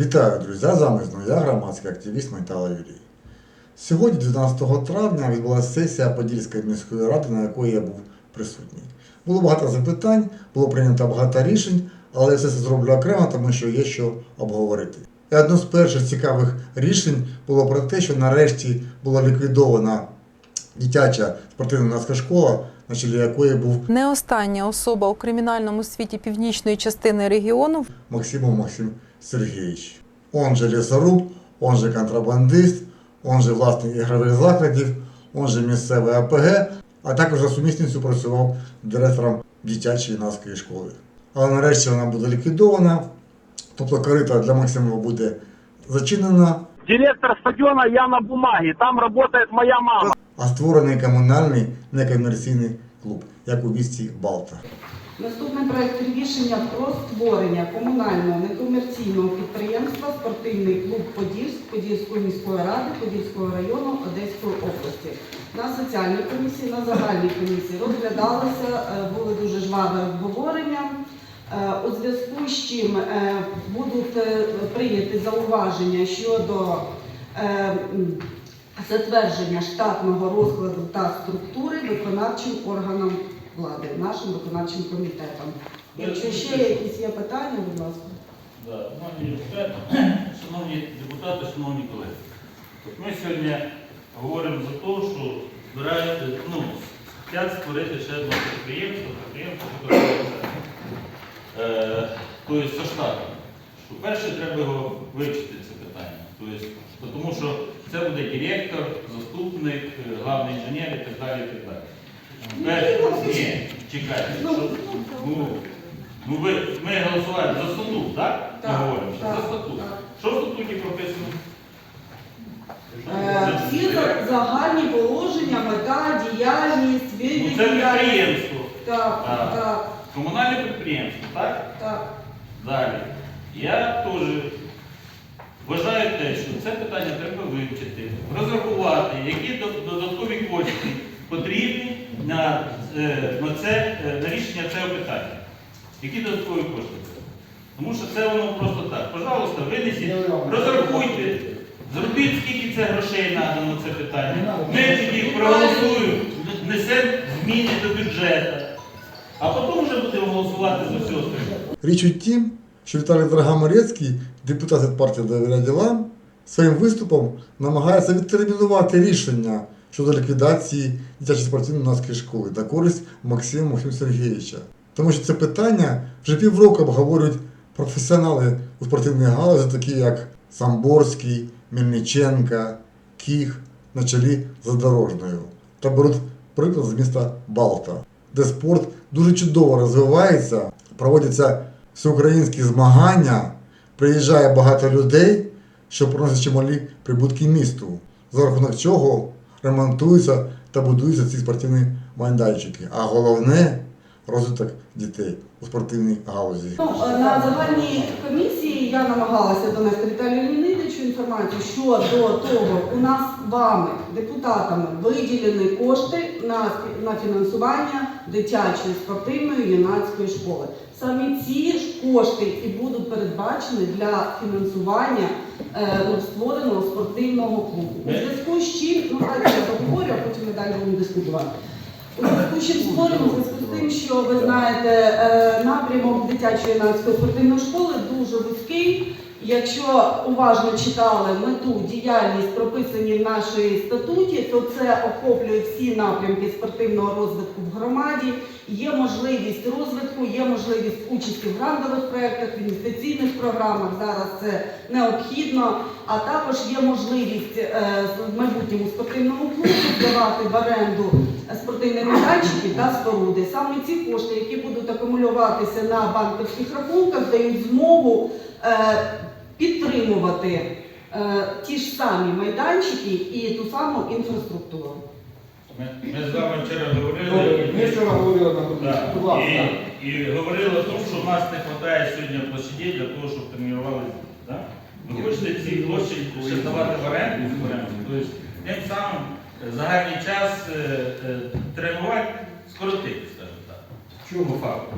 Вітаю, друзі! З вами знову я, громадський активіст Майтала Юрій. Сьогодні, 12 травня, відбулася сесія Подільської міської ради, на якої я був присутній. Було багато запитань, було прийнято багато рішень, але я все це зроблю окремо, тому що є що обговорити. І одне з перших цікавих рішень було про те, що нарешті була ліквідована дитяча спортивна школа, на чолі якої був Не остання особа у кримінальному світі північної частини регіону Максимов Максим Сергеевич. Он же лісоруб, он же контрабандист, он же власник ігрових закладів, он же місцевий АПГ, а також за сумісницю працював директором дитячої юнацької школи. Але нарешті вона буде ліквідована, тобто корита для Максимова буде зачинена, Директор стадиона я на бумаге, там работает моя мама. а створений комунальний некомерційний клуб, як у місті Балта. Наступний проект рішення про створення комунального некомерційного підприємства Спортивний клуб Подільськ Подільської міської ради Подільського району Одеської області. На соціальній комісії, на загальній комісії розглядалося, е, були дуже жваве обговорення. Е, У зв'язку з чим е, будуть прийняті зауваження щодо затвердження штатного розкладу та структури виконавчим органом влади, нашим виконавчим комітетом. Якщо ще якісь є питання, будь ласка. Да, Шановні депутати, шановні депутати, шановні колеги. Ми сьогодні говоримо за те, що збирають, ну, хочуть створити ще одне підприємство, підприємство, е, тобто со штатом. Що перше треба його вивчити це питання. Тобто, тому що це буде директор, заступник, е, главний інженер і так далі. І так далі. Ні, чекайте, ну, ну, ви, ми голосуємо за статут, так? Ми Так, говоримо що так, за статут. так. Що в статуті прописано? Е, Всі за- загальні положення, мета, діяльність, Ну, це підприємство, Так, Так. так, комунальне підприємство, так? так. Далі. Я теж вважаю те, що це питання треба вивчити, розрахувати, які до- додаткові кошти потрібні на, е, на, це, е, на рішення цього питання. Які додаткові кошти? Тому що це воно просто так. Пожалуйста, винесіть, розрахуйте, зробіть, скільки це грошей треба на це питання. Ми тоді проголосуємо, внесемо зміни до бюджету, а потім вже будемо голосувати за все остальне. Річ у тім, що Віталій Драгоморецький, депутат від партії «Довіря ділам, своїм виступом намагається відтермінувати рішення щодо ліквідації дитячої спортивної школи на користь Максима Максима Сергійовича. Тому що це питання вже півроку обговорюють професіонали у спортивній галузі, такі як Самборський, Мельниченка, Кіх на чолі з Задорожною. Та беруть приклад з міста Балта, де спорт дуже чудово розвивається, проводяться всеукраїнські змагання, приїжджає багато людей, що приносять чималі прибутки місту, за рахунок чого ремонтуються та будуються ці спортивні майданчики. А головне розвиток дітей у спортивній галузі. Ну, на загальній комісії я намагалася донести Віталію Леонідовичу інформацію, що до того у нас вами, депутатами, виділені кошти на, на фінансування дитячої спортивної юнацької школи. Саме ці ж кошти і будуть передбачені для фінансування ну, створеного спортивного клубу. У зв'язку з чим, ну так я поговорю, а потім ми далі будемо дискутувати. У зв'язку з чим створюємо, у зв'язку з тим, що ви знаєте, е, напрямок дитячої юнацької спортивної школи дуже вузький. Якщо уважно читали мету, діяльність прописані в нашій статуті, то це охоплює всі напрямки спортивного розвитку в громаді. Є можливість розвитку, є можливість участі в грантових проєктах, в інвестиційних програмах. Зараз це необхідно. А також є можливість е, в майбутньому спортивному клубу здавати в оренду спортивні майданчики та споруди. Саме ці кошти, які будуть акумулюватися на банківських рахунках, дають змогу е, підтримувати е, ті ж самі майданчики і ту саму інфраструктуру. Ми, ми з вами вчора говорили. Ми вчора говорили на Да. комісії. Будь ласка. І, і говорили про те, що в нас не вистачає сьогодні площадей для того, щоб тренувалися. Да? Ви хочете ці площі ще здавати в оренду, в оренду. Тобто тим самим загальний час е, е, тренувань скоротити, скажімо так. Чому? Факту.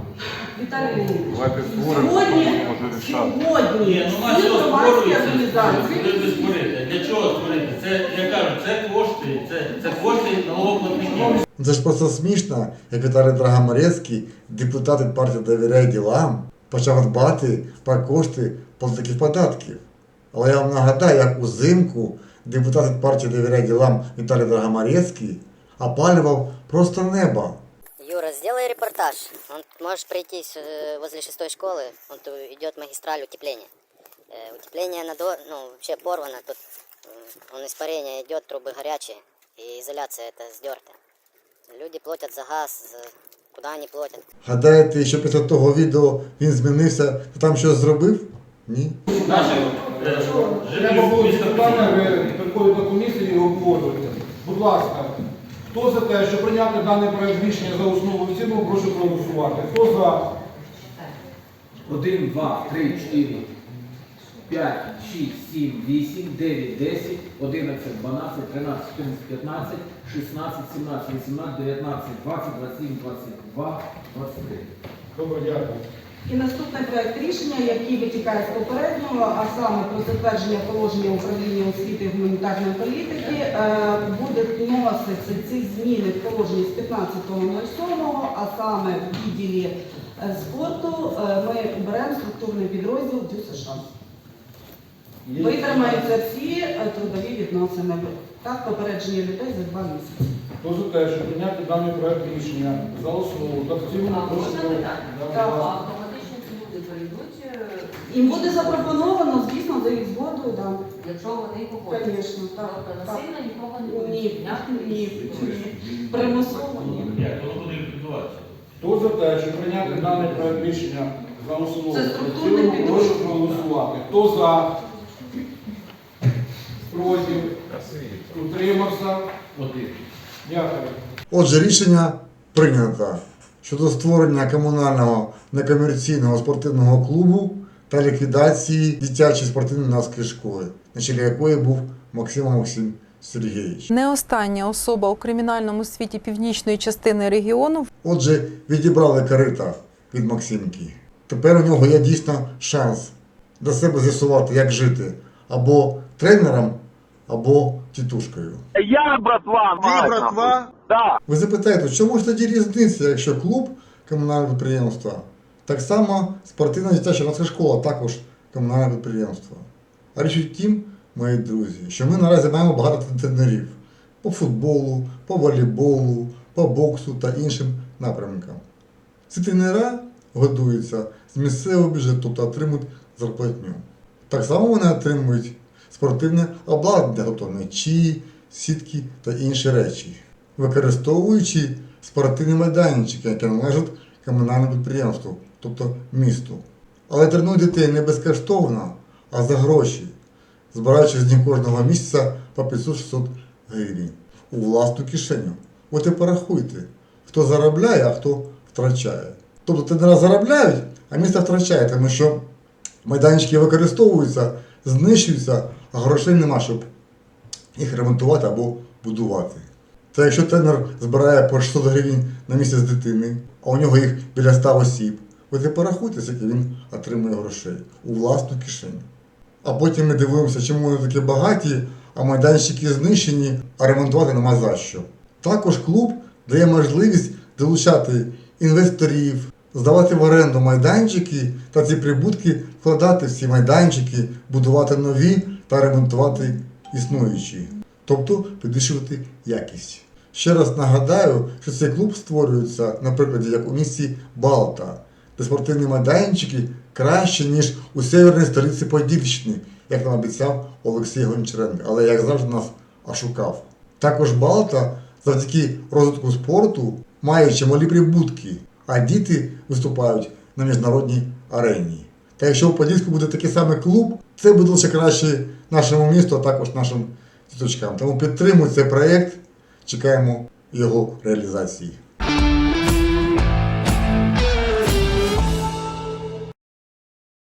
Віталій Леонідович, сьогодні, сьогодні ну всі громадські організації? Для чого створити? Це, я кажу, це кошти, це, це кошти налогоплатників. Це ж просто смішно, як Віталій Драгоморецький, депутат від партії довіряє ділам, почав дбати про кошти платників податків. Але я вам нагадаю, як узимку депутат від партії довіряє ділам Віталій Драгоморецький опалював просто небо. Юра, сделай репортаж. Он можешь пройтись э, возле шестой школы. Вот э, идет магистраль утепления. Э, утепление надо, ну, вообще порвано. Тут м, он испарение идет, трубы горячие. И изоляция это сдерта. Люди платят за газ, за- куда они платят. Гадаєте, що після того відео він змінився, та там щось зробив? Ні. Наші е, Треба жителі було ці міста питання, Києва. ви приходите до комісії і обговорюєте. Будь ласка, хто за те, щоб прийняти даний проект рішення за основу і цілому, прошу проголосувати. Хто за? 1, 2, 3, 4, 5, 6, 7, 8, 9, 10, 11, 12, 13, 14, 15, 16, 17, 18, 19, 20, 21, 22, 23. Добре, дякую. І наступний проект рішення, який витікає з попереднього, а саме про затвердження положення управління освіти і гуманітарної політики, е, буде вноситися ці зміни в положенні з 15.07, а саме в відділі е, спорту е, ми беремо структурний підрозділ ДЮСШ. США. Витримаються всі трудові відносини. Так, попередження людей за два місяці. Хто за те, щоб прийняти даний проект рішення за основу та в цілому, прошу люди перейдуть, е, Їм буде запропоновано, звісно, за їх згодою, так. якщо вони погодяться. Звісно, так. Тобто так. насильно нікого не буде Ні, звільняти ні, ні. Примусово ні. Як воно буде ліквідуватися? Хто за те, щоб прийняти даний проект рішення за основу? Це та в цілому, підрозділ. прошу проголосувати. Хто за? Проти? Утримався? Один. Дякую. Отже, рішення прийнято щодо створення комунального некомерційного спортивного клубу та ліквідації дитячої спортивно-юнацької школи, на чолі якої був Максим Максим Сергійович. Не остання особа у кримінальному світі північної частини регіону Отже, відібрали корита від Максимки. Тепер у нього є дійсно шанс для себе з'ясувати, як жити або тренером, або тітушкою. Я, братва, Ти, братва? Да. Ви запитаєте, в чому ж тоді різниця, якщо клуб комунальне підприємство, так само спортивна дитяча юнацька школа також комунальне підприємство. А річ у тім, мої друзі, що ми наразі маємо багато тренерів по футболу, по волейболу, по боксу та іншим напрямкам. Ці тренера годуються з місцевого бюджету, тобто отримують зарплатню. Так само вони отримують спортивне обладнання, тобто м'ячі, сітки та інші речі, використовуючи спортивні майданчики, які належать комунальному підприємству, тобто місту. Але тренують дітей не безкоштовно, а за гроші, збираючи з них кожного місяця по 500-600 гривень у власну кишеню. От і порахуйте, хто заробляє, а хто втрачає. Тобто тренера заробляють, а місто втрачає, тому що майданчики використовуються, знищуються, а грошей нема, щоб їх ремонтувати або будувати. Та якщо тренер збирає по 600 гривень на місяць дитини, а у нього їх біля 100 осіб, ви ти порахуйте, скільки він отримує грошей у власну кишеню. А потім ми дивимося, чому вони такі багаті, а майданчики знищені, а ремонтувати нема за що. Також клуб дає можливість долучати інвесторів, здавати в оренду майданчики та ці прибутки вкладати в ці майданчики, будувати нові та ремонтувати існуючі, тобто підвищувати якість. Ще раз нагадаю, що цей клуб створюється, наприклад, як у місті Балта, де спортивні майданчики краще, ніж у северній столиці Подільщини, як нам обіцяв Олексій Гончаренко, але як завжди нас ошукав. Також Балта завдяки розвитку спорту має чималі прибутки, а діти виступають на міжнародній арені. Та якщо у Подільську буде такий самий клуб, це буде лише краще нашому місту, а також нашим діточкам. Тому підтримуйте цей проєкт, чекаємо його реалізації.